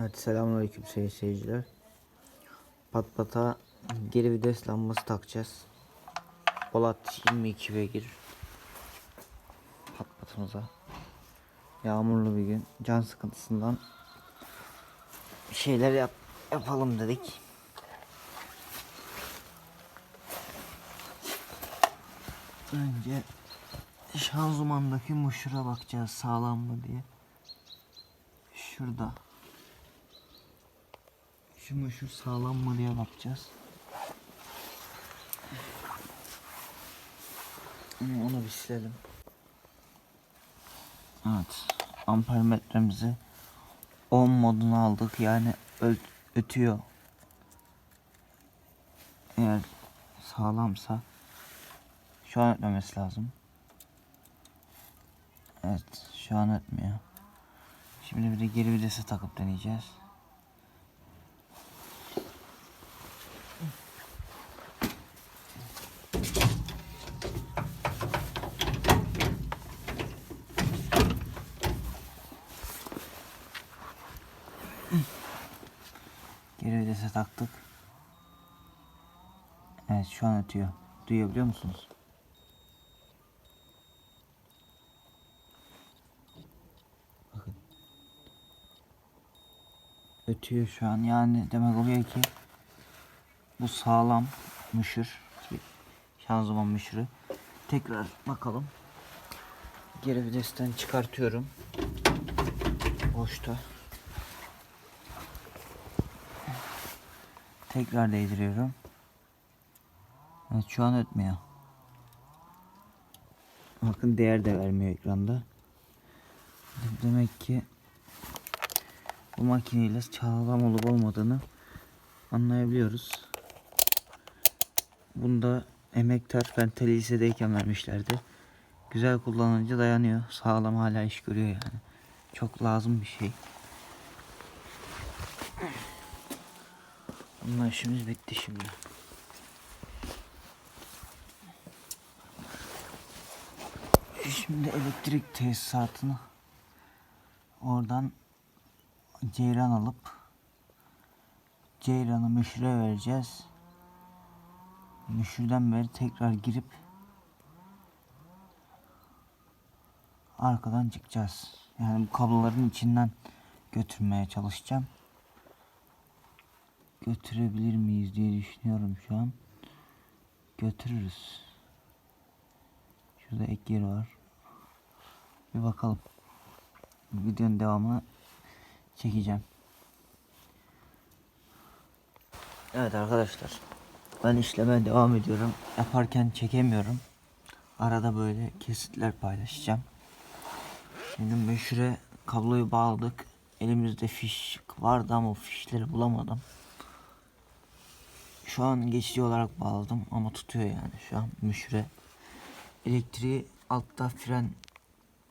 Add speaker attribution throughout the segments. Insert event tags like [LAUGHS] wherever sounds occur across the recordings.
Speaker 1: Evet selamünaleyküm sevgili seyirciler. Pat pata geri vites lambası takacağız. Polat 22 beygir. Pat patımıza. Yağmurlu bir gün. Can sıkıntısından bir şeyler yap yapalım dedik. Önce şanzımandaki muşura bakacağız sağlam mı diye. Şurada. Şu muşur sağlam mı diye bakacağız. Onu bir silelim. Evet. Ampermetremizi 10 moduna aldık. Yani ötüyor. Eğer sağlamsa şu an ötmemesi lazım. Evet, şu an ötmüyor. Şimdi bir de geri vitese takıp deneyeceğiz. Geri vitese taktık. Evet şu an ötüyor. Duyabiliyor musunuz? Bakın. Ötüyor şu an. Yani demek oluyor ki bu sağlam müşür. Şanzıman müşürü. Tekrar bakalım. Geri vitesten çıkartıyorum. Boşta. Tekrar değdiriyorum. Evet şu an ötmüyor. Bakın değer de vermiyor ekranda. Demek ki bu makineyle sağlam olup olmadığını anlayabiliyoruz. Bunda emektar ben lisedeyken vermişlerdi. Güzel kullanınca dayanıyor. Sağlam hala iş görüyor yani. Çok lazım bir şey. Bununla işimiz bitti şimdi. Şimdi elektrik tesisatını oradan ceyran alıp ceyranı müşüre vereceğiz. Müşürden beri tekrar girip arkadan çıkacağız. Yani bu kabloların içinden götürmeye çalışacağım. Götürebilir miyiz diye düşünüyorum şu an. Götürürüz. Şurada ek yeri var. Bir bakalım. Videonun devamını çekeceğim. Evet arkadaşlar. Ben işlemeye devam ediyorum. Yaparken çekemiyorum. Arada böyle kesitler paylaşacağım. Şimdi meşhure kabloyu bağladık. Elimizde fiş vardı ama fişleri bulamadım. Şu an geçici olarak bağladım ama tutuyor yani şu an müşüre. Elektriği altta fren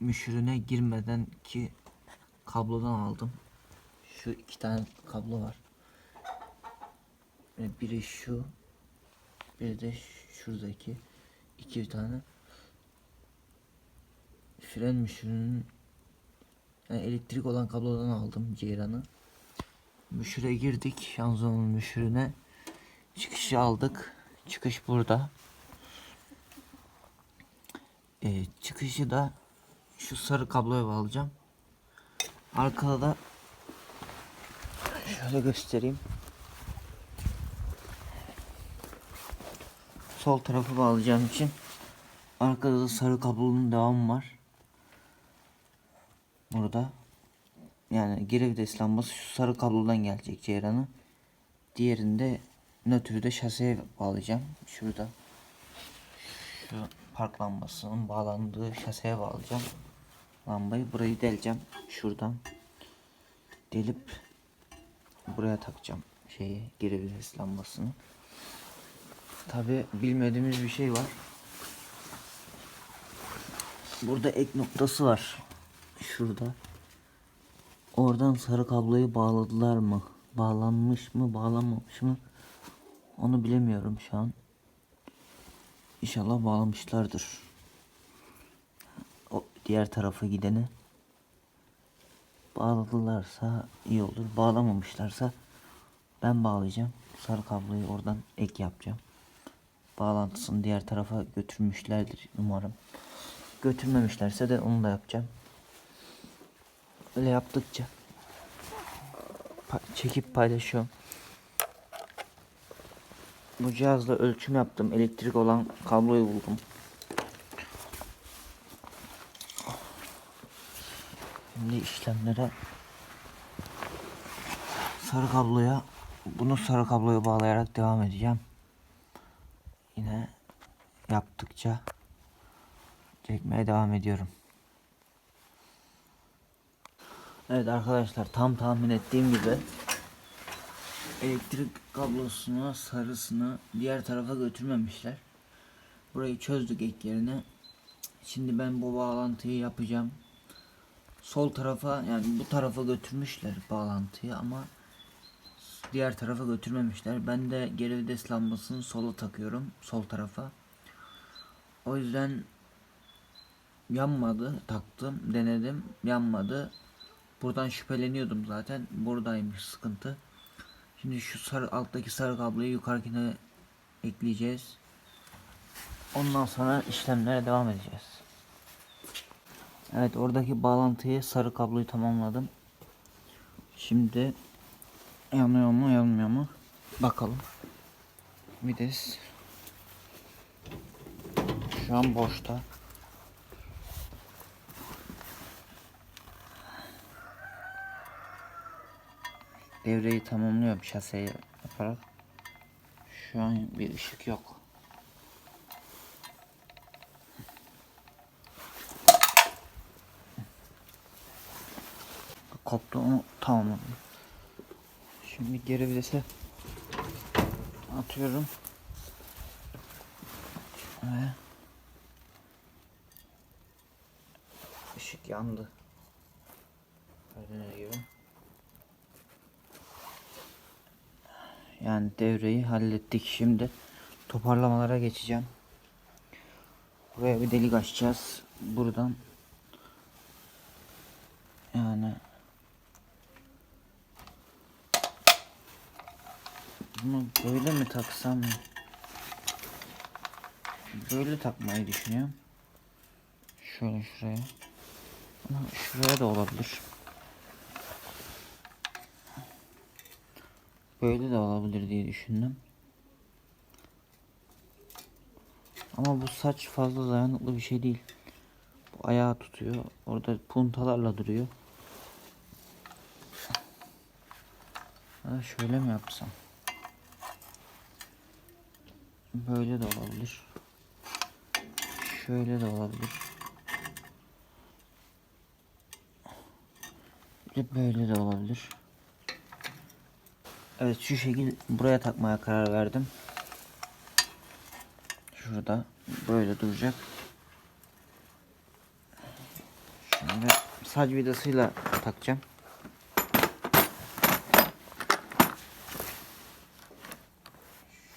Speaker 1: müşürüne girmeden ki kablodan aldım. Şu iki tane kablo var. Biri şu, biri de şuradaki iki tane fren müşürünün yani elektrik olan kablodan aldım ceyranı. Müşüre girdik şanzımanın müşürüne. Çıkışı aldık. Çıkış burada. Ee, çıkışı da şu sarı kabloya bağlayacağım. Arkada da şöyle göstereyim. Sol tarafı bağlayacağım için arkada da sarı kablonun devamı var. Burada. Yani geri vites lambası şu sarı kablodan gelecek ceyranı. Diğerinde nötrü de şaseye bağlayacağım. Şurada. Şu park lambasının bağlandığı şaseye bağlayacağım. Lambayı burayı deleceğim. Şuradan. Delip buraya takacağım şeyi vites lambasını. Tabi bilmediğimiz bir şey var. Burada ek noktası var. Şurada. Oradan sarı kabloyu bağladılar mı? Bağlanmış mı, bağlanmamış mı? Onu bilemiyorum şu an. İnşallah bağlamışlardır. O diğer tarafa gideni. Bağladılarsa iyi olur. Bağlamamışlarsa ben bağlayacağım. Sarı kabloyu oradan ek yapacağım. Bağlantısını diğer tarafa götürmüşlerdir umarım. Götürmemişlerse de onu da yapacağım. Öyle yaptıkça pa- çekip paylaşıyorum. Bu cihazla ölçüm yaptım. Elektrik olan kabloyu buldum. Şimdi işlemlere sarı kabloya bunu sarı kabloya bağlayarak devam edeceğim. Yine yaptıkça çekmeye devam ediyorum. Evet arkadaşlar tam tahmin ettiğim gibi elektrik kablosunu sarısını diğer tarafa götürmemişler. Burayı çözdük ek yerine. Şimdi ben bu bağlantıyı yapacağım. Sol tarafa yani bu tarafa götürmüşler bağlantıyı ama diğer tarafa götürmemişler. Ben de geri vites lambasını sola takıyorum. Sol tarafa. O yüzden yanmadı. Taktım. Denedim. Yanmadı. Buradan şüpheleniyordum zaten. Buradaymış sıkıntı. Şimdi şu sarı alttaki sarı kabloyu yukarıkine ekleyeceğiz. Ondan sonra işlemlere devam edeceğiz. Evet oradaki bağlantıyı sarı kabloyu tamamladım. Şimdi yanıyor mu yanmıyor mu bakalım. Vites şu an boşta. Devreyi tamamlıyorum şaseyi yaparak. Şu an bir ışık yok. Koptu onu tamamladım. Şimdi geri vitese atıyorum. Ve ışık yandı. Gördüğünüz gibi. Yani devreyi hallettik. Şimdi toparlamalara geçeceğim. Buraya bir delik açacağız. Buradan yani bunu böyle mi taksam böyle takmayı düşünüyorum. Şöyle şuraya. Şuraya da olabilir. Böyle de olabilir diye düşündüm. Ama bu saç fazla dayanıklı bir şey değil. Bu ayağı tutuyor. Orada puntalarla duruyor. Ha şöyle mi yapsam? Böyle de olabilir. Şöyle de olabilir. Böyle de olabilir. Evet şu şekil buraya takmaya karar verdim. Şurada böyle duracak. Şimdi sac vidasıyla takacağım.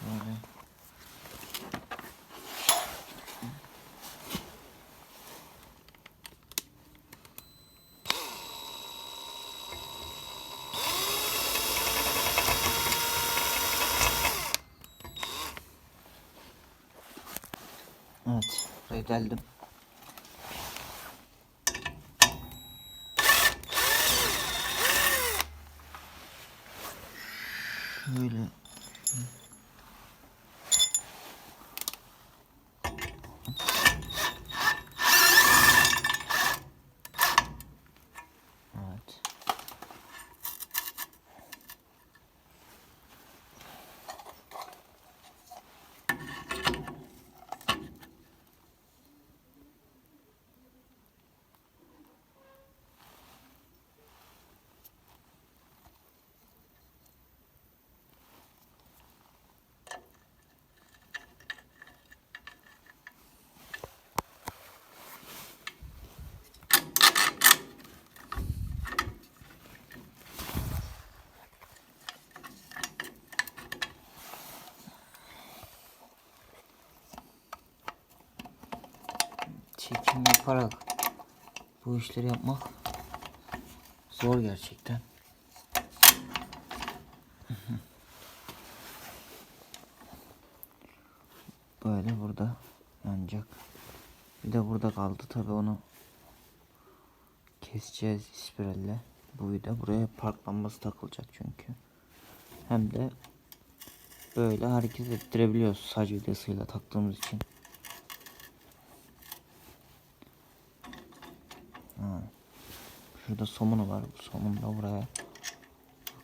Speaker 1: Şöyle. Evet, burayı deldim. Şöyle. Evet. Çekim yaparak bu işleri yapmak zor gerçekten. [LAUGHS] Böyle burada yanacak. Bir de burada kaldı tabi onu keseceğiz ispirelle. Bu vida buraya park lambası takılacak çünkü. Hem de böyle hareket ettirebiliyoruz sac vidasıyla taktığımız için. Şurada somunu var. Bu somun da buraya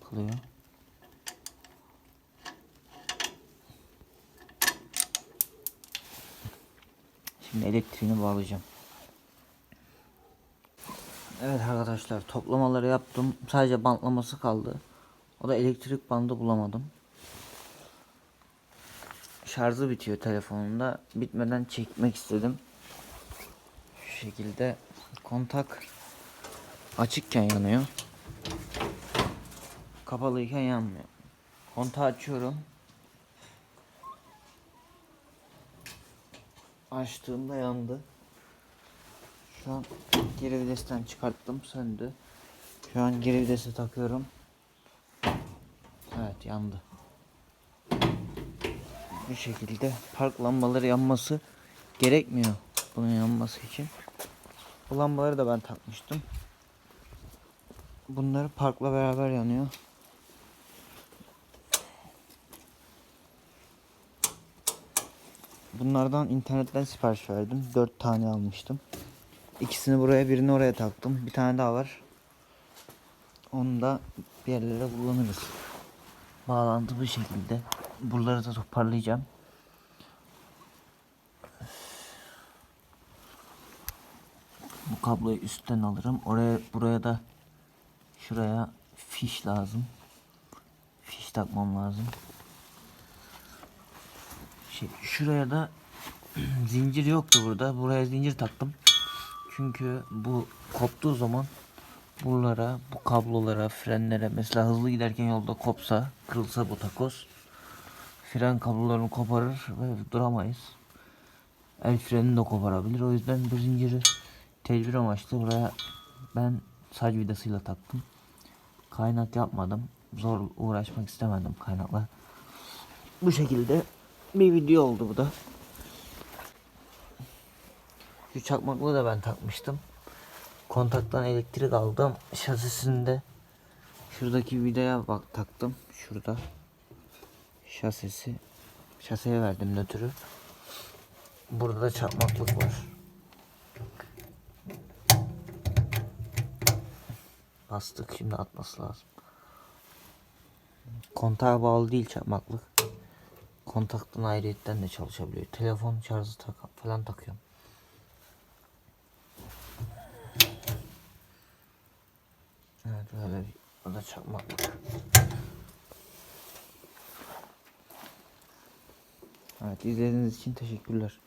Speaker 1: takılıyor. Şimdi elektriğini bağlayacağım. Evet arkadaşlar toplamaları yaptım. Sadece bantlaması kaldı. O da elektrik bandı bulamadım. Şarjı bitiyor telefonunda. Bitmeden çekmek istedim. Şu şekilde kontak açıkken yanıyor. Kapalıyken yanmıyor. Kontağı açıyorum. Açtığımda yandı. Şu an geri videsten çıkarttım söndü. Şu an geri videsi takıyorum. Evet yandı. Bu şekilde park lambaları yanması gerekmiyor bunun yanması için. Bu lambaları da ben takmıştım. Bunları parkla beraber yanıyor. Bunlardan internetten sipariş verdim. 4 tane almıştım. İkisini buraya birini oraya taktım. Bir tane daha var. Onu da bir yerlere kullanırız. Bağlantı bu şekilde. Buraları da toparlayacağım. Bu kabloyu üstten alırım. Oraya buraya da şuraya fiş lazım. Fiş takmam lazım. Şey, şuraya da [CLEARS THROAT] zincir yoktu burada. Buraya zincir taktım. Çünkü bu koptuğu zaman buralara, bu kablolara, frenlere mesela hızlı giderken yolda kopsa, kırılsa bu takoz fren kablolarını koparır ve duramayız. El frenini de koparabilir. O yüzden bu zinciri tedbir amaçlı buraya ben sac vidasıyla taktım. Kaynak yapmadım. Zor uğraşmak istemedim kaynakla. Bu şekilde bir video oldu bu da. Şu çakmaklığı da ben takmıştım. Kontaktan elektrik aldım. Şasisinde şuradaki vidaya bak taktım. Şurada. Şasisi. Şaseye verdim nötrü. Burada da çakmaklık var. Bastık şimdi atması lazım. Kontağa bağlı değil çakmaklık. Kontaktan ayrıyetten de çalışabiliyor. Telefon şarjı tak falan takıyorum. Evet böyle bir o da çakmaklık. Evet izlediğiniz için teşekkürler.